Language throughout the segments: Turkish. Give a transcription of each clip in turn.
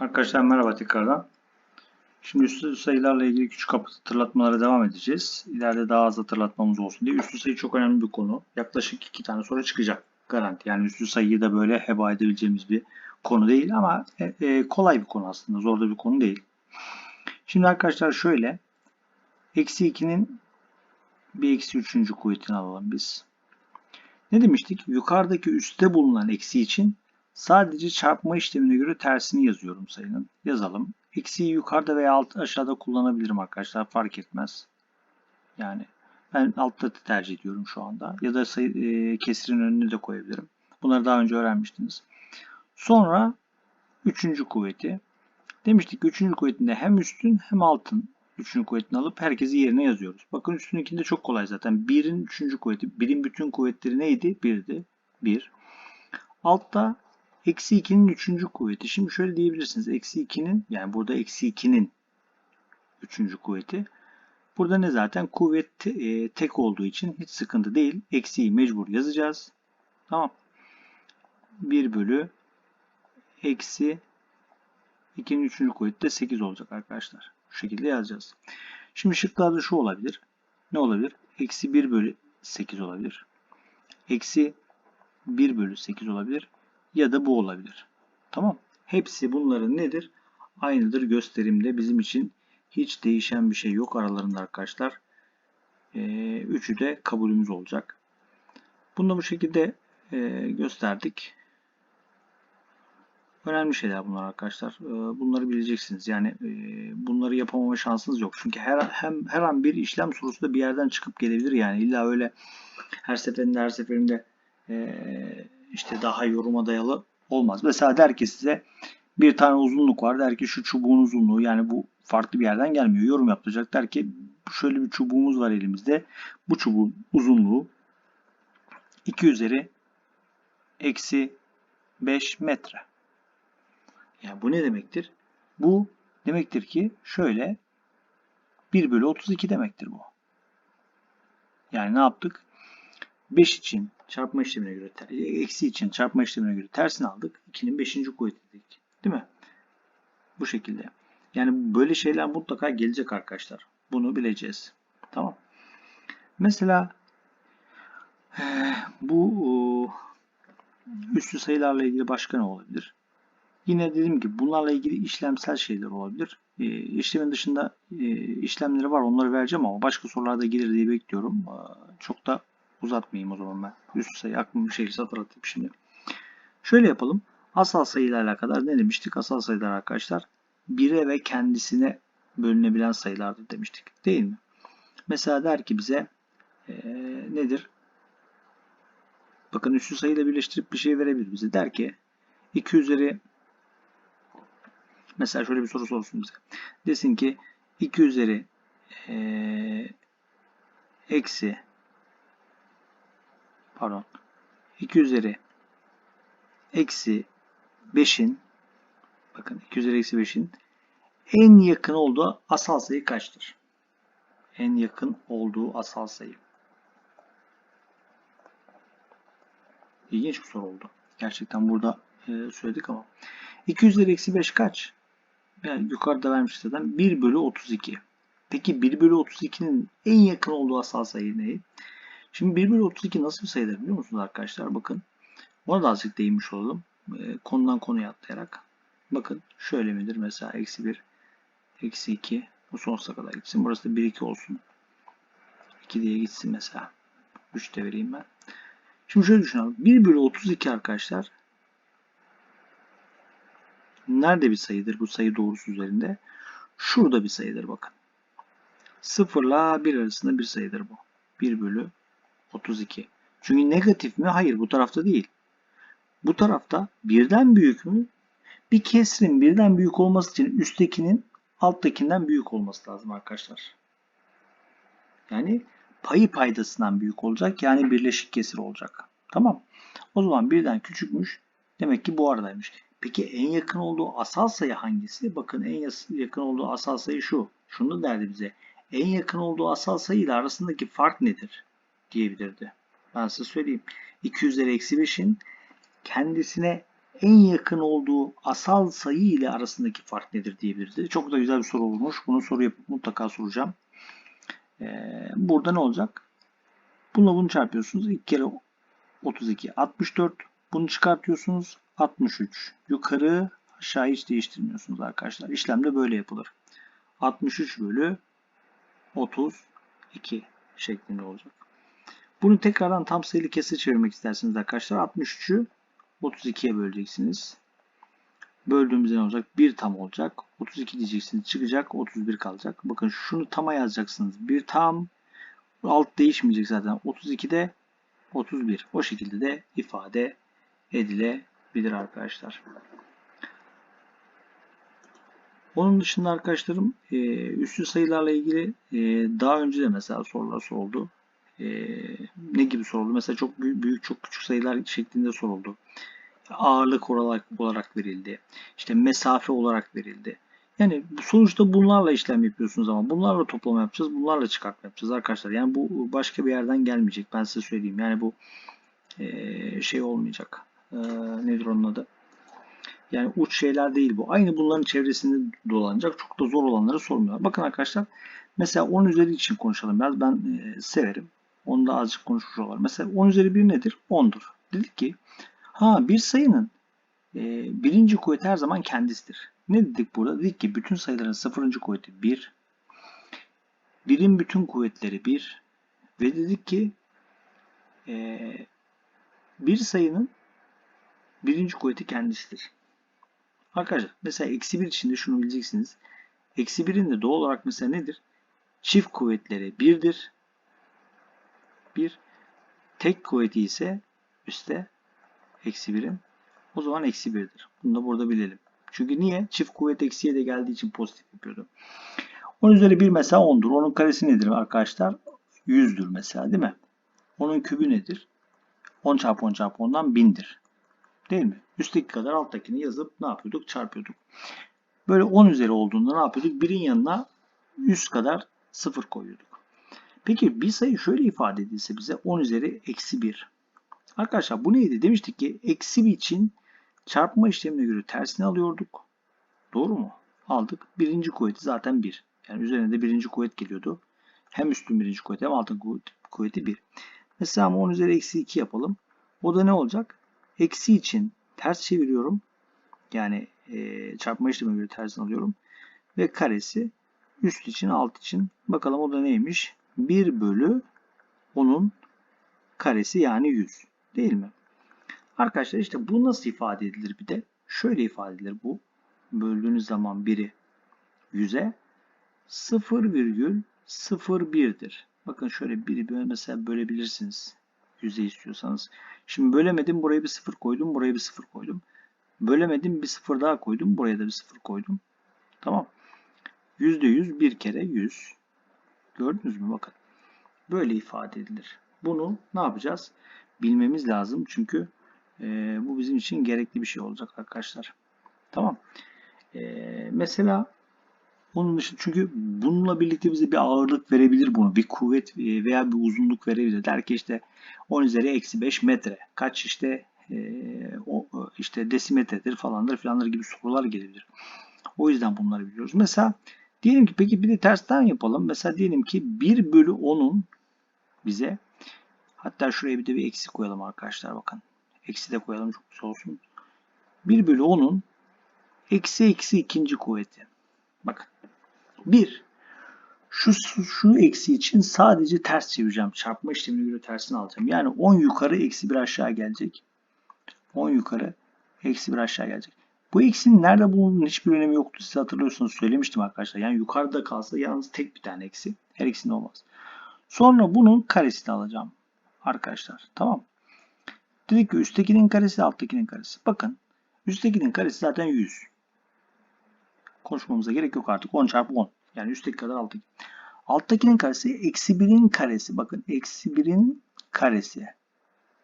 Arkadaşlar merhaba tekrardan. Şimdi üslü sayılarla ilgili küçük hatırlatmalara devam edeceğiz. İleride daha az hatırlatmamız olsun diye. Üslü sayı çok önemli bir konu. Yaklaşık iki tane sonra çıkacak. Garanti. Yani üslü sayıyı da böyle heba edebileceğimiz bir konu değil ama e, e, kolay bir konu aslında. Zor da bir konu değil. Şimdi arkadaşlar şöyle. Eksi 2'nin bir eksi üçüncü kuvvetini alalım biz. Ne demiştik? Yukarıdaki üstte bulunan eksi için Sadece çarpma işlemine göre tersini yazıyorum sayının. Yazalım. Eksiyi yukarıda veya alt aşağıda kullanabilirim arkadaşlar. Fark etmez. Yani ben altta tercih ediyorum şu anda. Ya da sayı, e, kesirin önüne de koyabilirim. Bunları daha önce öğrenmiştiniz. Sonra üçüncü kuvveti. Demiştik ki üçüncü kuvvetinde hem üstün hem altın üçüncü kuvvetini alıp herkesi yerine yazıyoruz. Bakın üstünkinde çok kolay zaten. Birin üçüncü kuvveti. Birin bütün kuvvetleri neydi? Birdi. Bir. Altta Eksi 2'nin üçüncü kuvveti. Şimdi şöyle diyebilirsiniz. Eksi 2'nin yani burada eksi 2'nin üçüncü kuvveti. Burada ne zaten? Kuvvet e, tek olduğu için hiç sıkıntı değil. Eksiyi mecbur yazacağız. Tamam. 1 bölü eksi 2'nin üçüncü kuvveti de 8 olacak arkadaşlar. Bu şekilde yazacağız. Şimdi şıklarda şu olabilir. Ne olabilir? Eksi 1 bölü 8 olabilir. Eksi 1 bölü 8 olabilir ya da bu olabilir. Tamam. Hepsi bunların nedir? Aynıdır gösterimde. Bizim için hiç değişen bir şey yok aralarında arkadaşlar. Ee, üçü de kabulümüz olacak. Bunu da bu şekilde e, gösterdik. Önemli şeyler bunlar arkadaşlar. Ee, bunları bileceksiniz. Yani e, bunları yapamama şansınız yok. Çünkü her hem her an bir işlem sorusu da bir yerden çıkıp gelebilir. Yani illa öyle her seferinde her seferinde e, işte daha yoruma dayalı olmaz. Mesela der ki size bir tane uzunluk var. Der ki şu çubuğun uzunluğu yani bu farklı bir yerden gelmiyor. Yorum yapacak. Der ki şöyle bir çubuğumuz var elimizde. Bu çubuğun uzunluğu 2 üzeri eksi 5 metre. Yani bu ne demektir? Bu demektir ki şöyle 1 bölü 32 demektir bu. Yani ne yaptık? 5 için çarpma işlemine göre eksi için çarpma işlemine göre tersini aldık. 2'nin 5. kuvveti dedik. Değil mi? Bu şekilde. Yani böyle şeyler mutlaka gelecek arkadaşlar. Bunu bileceğiz. Tamam. Mesela bu üstü sayılarla ilgili başka ne olabilir? Yine dediğim gibi bunlarla ilgili işlemsel şeyler olabilir. E, işlemin dışında işlemleri var onları vereceğim ama başka sorularda gelir diye bekliyorum. Çok da Uzatmayayım o zaman ben. Üst sayı aklıma bir şey hatırlatayım şimdi. Şöyle yapalım. Asal sayılarla alakalı ne demiştik? Asal sayılar arkadaşlar 1'e ve kendisine bölünebilen sayılardır demiştik. Değil mi? Mesela der ki bize ee, nedir? Bakın üstü sayıyla birleştirip bir şey verebilir bize. Der ki 2 üzeri mesela şöyle bir soru sorsun bize. Desin ki 2 üzeri ee, eksi pardon 2 üzeri eksi 5'in bakın 2 üzeri eksi 5'in en yakın olduğu asal sayı kaçtır? En yakın olduğu asal sayı. İlginç bir soru oldu. Gerçekten burada e, söyledik ama. 2 üzeri eksi 5 kaç? Yani yukarıda vermiş zaten 1 bölü 32. Peki 1 bölü 32'nin en yakın olduğu asal sayı ne? Şimdi 1 bölü 32 nasıl bir sayıdır biliyor musunuz arkadaşlar? Bakın. Ona da azıcık değinmiş olalım. E, konudan konuya atlayarak. Bakın şöyle midir? Mesela eksi 1, eksi 2. Bu sonsuza kadar gitsin. Burası da 1, 2 olsun. 2 diye gitsin mesela. 3 de vereyim ben. Şimdi şöyle düşünelim. 1 bölü 32 arkadaşlar. Nerede bir sayıdır bu sayı doğrusu üzerinde? Şurada bir sayıdır bakın. 0 ile 1 arasında bir sayıdır bu. 1 bölü 32. Çünkü negatif mi? Hayır bu tarafta değil. Bu tarafta birden büyük mü? Bir kesrin birden büyük olması için üsttekinin alttakinden büyük olması lazım arkadaşlar. Yani payı paydasından büyük olacak. Yani birleşik kesir olacak. Tamam. O zaman birden küçükmüş. Demek ki bu aradaymış. Peki en yakın olduğu asal sayı hangisi? Bakın en yakın olduğu asal sayı şu. Şunu derdi bize. En yakın olduğu asal sayı ile arasındaki fark nedir? Diyebilirdi. Ben size söyleyeyim. 2 üzeri eksi 5'in kendisine en yakın olduğu asal sayı ile arasındaki fark nedir diyebiliriz. Çok da güzel bir soru olmuş. Bunu soru yapıp mutlaka soracağım. Ee, burada ne olacak? Bununla bunu çarpıyorsunuz. 2 kere 32 64. Bunu çıkartıyorsunuz. 63. Yukarı aşağı hiç değiştirmiyorsunuz arkadaşlar. İşlem de böyle yapılır. 63 bölü 32 şeklinde olacak. Bunu tekrardan tam sayılı kesir çevirmek isterseniz arkadaşlar 63'ü 32'ye böleceksiniz. Böldüğümüzde ne olacak? 1 tam olacak. 32 diyeceksiniz. Çıkacak. 31 kalacak. Bakın şunu tama yazacaksınız. 1 tam. Alt değişmeyecek zaten. 32'de 31. O şekilde de ifade edilebilir arkadaşlar. Onun dışında arkadaşlarım e, üstü sayılarla ilgili e, daha önce de mesela sorular soruldu. E, ne gibi soruldu? Mesela çok büyük, çok küçük sayılar şeklinde soruldu. Ağırlık olarak, olarak verildi. İşte mesafe olarak verildi. Yani sonuçta bunlarla işlem yapıyorsunuz ama bunlarla toplama yapacağız, bunlarla çıkartma yapacağız arkadaşlar. Yani bu başka bir yerden gelmeyecek ben size söyleyeyim. Yani bu e, şey olmayacak. E, nedir onun adı? Yani uç şeyler değil bu. Aynı bunların çevresinde dolanacak. Çok da zor olanları sormuyorlar. Bakın arkadaşlar mesela 10 üzeri için konuşalım biraz. Ben e, severim. Onu da azıcık konuşmuş olalım. Mesela 10 üzeri 1 nedir? 10'dur. Dedik ki ha bir sayının e, birinci kuvveti her zaman kendisidir. Ne dedik burada? Dedik ki bütün sayıların sıfırıncı kuvveti 1. Birin bütün kuvvetleri 1. Ve dedik ki e, bir sayının birinci kuvveti kendisidir. Arkadaşlar mesela eksi 1 içinde şunu bileceksiniz. Eksi 1'in de doğal olarak mesela nedir? Çift kuvvetleri 1'dir. 1. Tek kuvveti ise üstte eksi 1'in o zaman eksi 1'dir. Bunu da burada bilelim. Çünkü niye? Çift kuvvet eksiye de geldiği için pozitif yapıyordu. 10 üzeri 1 mesela 10'dur. Onun karesi nedir arkadaşlar? 100'dür mesela değil mi? Onun kübü nedir? 10 çarpı 10 çarpı 10'dan 1000'dir. Değil mi? Üstteki kadar alttakini yazıp ne yapıyorduk? Çarpıyorduk. Böyle 10 üzeri olduğunda ne yapıyorduk? 1'in yanına üst kadar 0 koyuyorduk. Peki bir sayı şöyle ifade edilse bize 10 üzeri eksi 1. Arkadaşlar bu neydi? Demiştik ki eksi 1 için çarpma işlemine göre tersini alıyorduk. Doğru mu? Aldık. Birinci kuvveti zaten 1. Yani üzerine de birinci kuvvet geliyordu. Hem üstün birinci kuvveti hem altın kuvveti 1. Mesela 10 üzeri eksi 2 yapalım. O da ne olacak? Eksi için ters çeviriyorum. Yani e, çarpma işlemine göre tersini alıyorum. Ve karesi üst için alt için. Bakalım o da neymiş? 1 bölü onun karesi yani 100. Değil mi? Arkadaşlar işte bu nasıl ifade edilir bir de? Şöyle ifade edilir bu. Böldüğünüz zaman biri 100'e 0,01'dir. Bakın şöyle biri böyle mesela bölebilirsiniz. 100'e istiyorsanız. Şimdi bölemedim buraya bir 0 koydum. Buraya bir 0 koydum. Bölemedim bir 0 daha koydum. Buraya da bir 0 koydum. Tamam. %100 bir kere 100. Gördünüz mü? Bakın. Böyle ifade edilir. Bunu ne yapacağız? Bilmemiz lazım. Çünkü e, bu bizim için gerekli bir şey olacak arkadaşlar. Tamam. E, mesela onun dışında çünkü bununla birlikte bize bir ağırlık verebilir bunu. Bir kuvvet e, veya bir uzunluk verebilir. Der ki işte 10 üzeri eksi 5 metre. Kaç işte e, o işte desimetredir falandır filandır gibi sorular gelebilir. O yüzden bunları biliyoruz. Mesela diyelim ki peki bir de tersten yapalım. Mesela diyelim ki 1 bölü 10'un bize hatta şuraya bir de bir eksi koyalım arkadaşlar bakın. Eksi de koyalım çok güzel olsun. 1 bölü 10'un eksi eksi ikinci kuvveti. Bakın. 1. Şu, şu eksi için sadece ters çevireceğim. Çarpma işlemine göre tersini alacağım. Yani 10 yukarı eksi 1 aşağı gelecek. 10 yukarı eksi 1 aşağı gelecek. Bu eksinin nerede bulunduğunun hiçbir önemi yoktu. Siz hatırlıyorsunuz söylemiştim arkadaşlar. Yani yukarıda kalsa yalnız tek bir tane eksi. Her ikisinde olmaz. Sonra bunun karesini alacağım. Arkadaşlar. Tamam. Dedik ki üsttekinin karesi alttakinin karesi. Bakın. Üsttekinin karesi zaten 100 konuşmamıza gerek yok artık. 10 çarpı 10. Yani üstteki kadar alttaki. Alttakinin karesi eksi 1'in karesi. Bakın eksi 1'in karesi.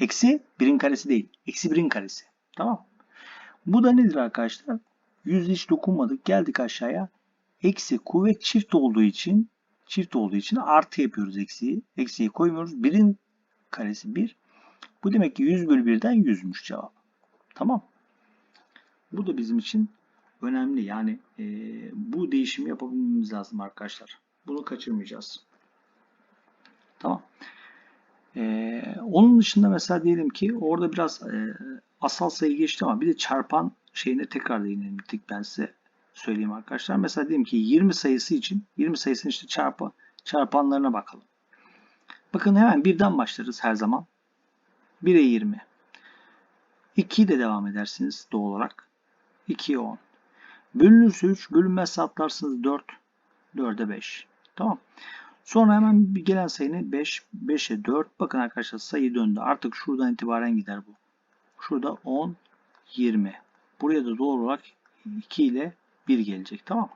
Eksi 1'in karesi değil. Eksi 1'in karesi. Tamam. Bu da nedir arkadaşlar? Yüz hiç dokunmadık. Geldik aşağıya. Eksi kuvvet çift olduğu için çift olduğu için artı yapıyoruz eksiyi. Eksiyi koymuyoruz. 1'in karesi 1. Bu demek ki 100 bölü 1'den 100'müş cevap. Tamam. Bu da bizim için önemli. Yani e, bu değişimi yapabilmemiz lazım arkadaşlar. Bunu kaçırmayacağız. Tamam. Ee, onun dışında mesela diyelim ki orada biraz e, asal sayı geçti ama bir de çarpan şeyine tekrar değinelim dedik ben size söyleyeyim arkadaşlar. Mesela diyelim ki 20 sayısı için 20 sayısının işte çarpı çarpanlarına bakalım. Bakın hemen birden başlarız her zaman. 1'e 20. 2 ile devam edersiniz doğal olarak. 2'ye 10. Bölünürse 3, bölünmezse atlarsınız 4, 4'e 5. Tamam. Sonra hemen bir gelen sayının 5, 5'e 4. Bakın arkadaşlar sayı döndü. Artık şuradan itibaren gider bu. Şurada 10, 20. Buraya da doğru olarak 2 ile 1 gelecek. Tamam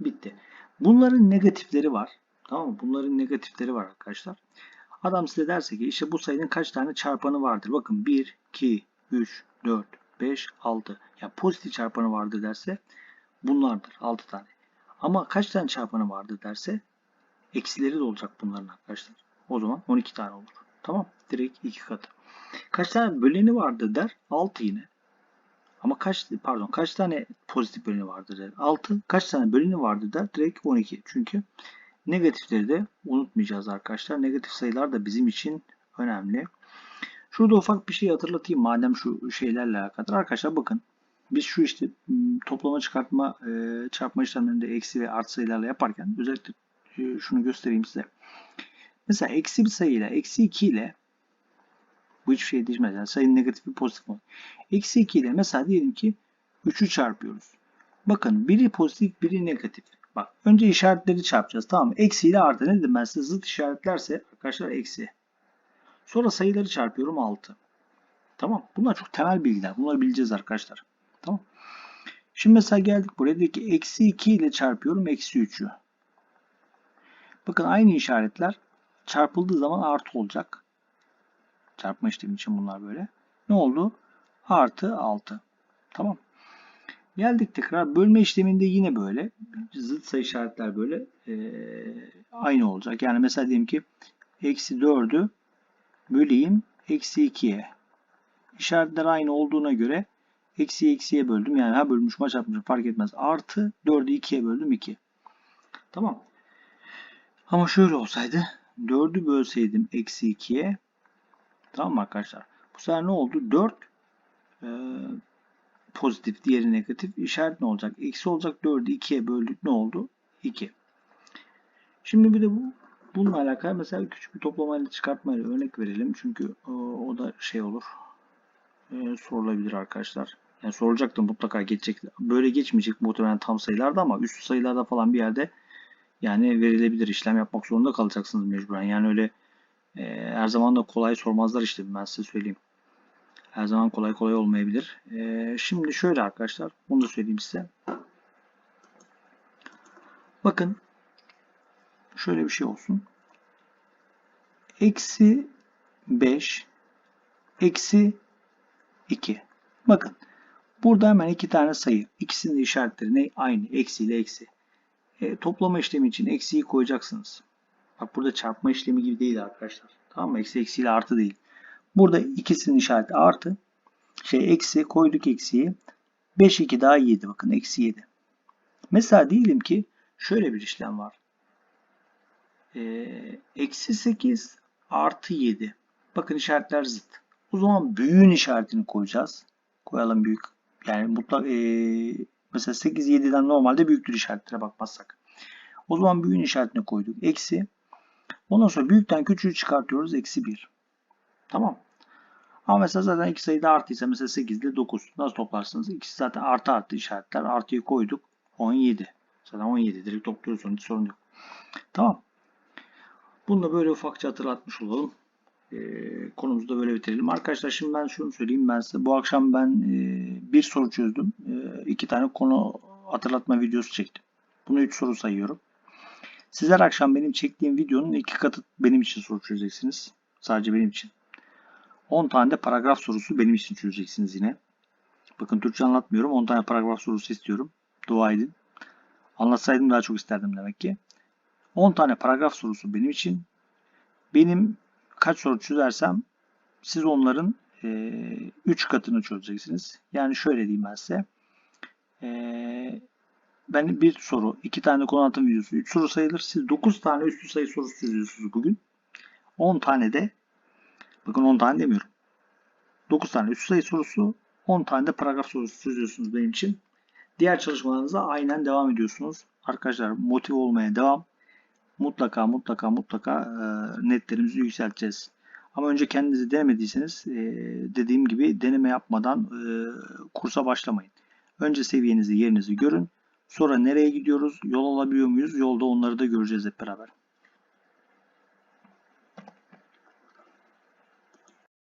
Bitti. Bunların negatifleri var. Tamam mı? Bunların negatifleri var arkadaşlar. Adam size derse ki işte bu sayının kaç tane çarpanı vardır? Bakın 1, 2, 3, 4, 5, 6. Ya pozitif çarpanı vardır derse bunlardır. 6 tane. Ama kaç tane çarpanı vardır derse eksileri de olacak bunların arkadaşlar. O zaman 12 tane olur. Tamam. Direkt 2 katı. Kaç tane böleni vardır der? 6 yine. Ama kaç pardon kaç tane pozitif böleni vardır der? 6. Kaç tane böleni vardır der? Direkt 12. Çünkü negatifleri de unutmayacağız arkadaşlar. Negatif sayılar da bizim için önemli. Şurada ufak bir şey hatırlatayım madem şu şeylerle alakalı. Arkadaşlar bakın biz şu işte toplama çıkartma e, çarpma işlemlerinde eksi ve artı sayılarla yaparken özellikle e, şunu göstereyim size. Mesela eksi bir sayıyla eksi 2 ile bu hiçbir şey değişmez. Yani sayının negatifi pozitif olur. Eksi 2 ile mesela diyelim ki 3'ü çarpıyoruz. Bakın biri pozitif biri negatif. Bak önce işaretleri çarpacağız. Tamam mı? Eksi ile artı. Ne dedim ben size? Zıt işaretlerse arkadaşlar eksi. Sonra sayıları çarpıyorum 6. Tamam. Bunlar çok temel bilgiler. Bunları bileceğiz arkadaşlar. Tamam. Şimdi mesela geldik buraya. Dedik ki eksi 2 ile çarpıyorum eksi 3'ü. Bakın aynı işaretler çarpıldığı zaman artı olacak. Çarpma işlemi için bunlar böyle. Ne oldu? Artı 6. Tamam. Geldik tekrar. Bölme işleminde yine böyle. Zıt sayı işaretler böyle e, aynı olacak. Yani mesela diyelim ki eksi 4'ü böleyim eksi 2'ye. İşaretler aynı olduğuna göre eksi eksiye böldüm. Yani ha bölmüş maç çarpmışım fark etmez. Artı 4'ü 2'ye böldüm 2. Tamam. Ama şöyle olsaydı 4'ü bölseydim eksi 2'ye tamam mı arkadaşlar? Bu sefer ne oldu? 4 e, pozitif diğeri negatif. İşaret ne olacak? Eksi olacak 4'ü 2'ye böldük ne oldu? 2. Şimdi bir de bu bununla alakalı mesela küçük bir toplamayla çıkartmayla örnek verelim. Çünkü o, o da şey olur. E, sorulabilir arkadaşlar. Yani sorulacak da mutlaka geçecek. Böyle geçmeyecek muhtemelen tam sayılarda ama üstü sayılarda falan bir yerde yani verilebilir işlem yapmak zorunda kalacaksınız mecburen. Yani öyle e, her zaman da kolay sormazlar işte ben size söyleyeyim. Her zaman kolay kolay olmayabilir. E, şimdi şöyle arkadaşlar bunu da söyleyeyim size. Bakın şöyle bir şey olsun. Eksi 5 eksi 2. Bakın burada hemen iki tane sayı. İkisinin de işaretleri ne? Aynı. Eksi ile eksi. E, toplama işlemi için eksiyi koyacaksınız. Bak burada çarpma işlemi gibi değil arkadaşlar. Tamam mı? Eksi eksiyle artı değil. Burada ikisinin işareti artı. Şey eksi koyduk eksiyi. 5 2 daha 7 bakın eksi 7. Mesela diyelim ki şöyle bir işlem var. Ee, eksi 8 artı 7. Bakın işaretler zıt. O zaman büyüğün işaretini koyacağız. Koyalım büyük. Yani mutlak e, mesela 8 7'den normalde büyüktür işaretlere bakmazsak. O zaman büyüğün işaretini koyduk. Eksi. Ondan sonra büyükten küçüğü çıkartıyoruz. Eksi 1. Tamam. Ama mesela zaten iki sayıda artıysa mesela 8 ile 9. Nasıl toplarsınız? İkisi zaten artı artı işaretler. Artıyı koyduk. 17. Zaten 17 direkt topluyoruz. Onun sorun yok. Tamam. Bunu da böyle ufakça hatırlatmış olalım. Ee, konumuzu da böyle bitirelim. Arkadaşlar şimdi ben şunu söyleyeyim ben size. Bu akşam ben e, bir soru çözdüm. E, iki tane konu hatırlatma videosu çektim. Bunu 3 soru sayıyorum. Sizler akşam benim çektiğim videonun iki katı benim için soru çözeceksiniz. Sadece benim için. 10 tane de paragraf sorusu benim için çözeceksiniz yine. Bakın Türkçe anlatmıyorum. 10 tane paragraf sorusu istiyorum. Dua edin. Anlatsaydım daha çok isterdim demek ki. 10 tane paragraf sorusu benim için. Benim kaç soru çözersem siz onların 3 katını çözeceksiniz. Yani şöyle diyeyim ben size. Ben bir soru, iki tane konu anlatım videosu, üç soru sayılır. Siz 9 tane üstü sayı sorusu çözüyorsunuz bugün. 10 tane de, bakın 10 tane demiyorum. 9 tane üstü sayı sorusu, 10 tane de paragraf sorusu çözüyorsunuz benim için. Diğer çalışmalarınıza aynen devam ediyorsunuz. Arkadaşlar motive olmaya devam. Mutlaka mutlaka mutlaka e, netlerimizi yükselteceğiz. Ama önce kendinizi denemediyseniz e, dediğim gibi deneme yapmadan e, kursa başlamayın. Önce seviyenizi, yerinizi görün. Sonra nereye gidiyoruz? Yol alabiliyor muyuz? Yolda onları da göreceğiz hep beraber.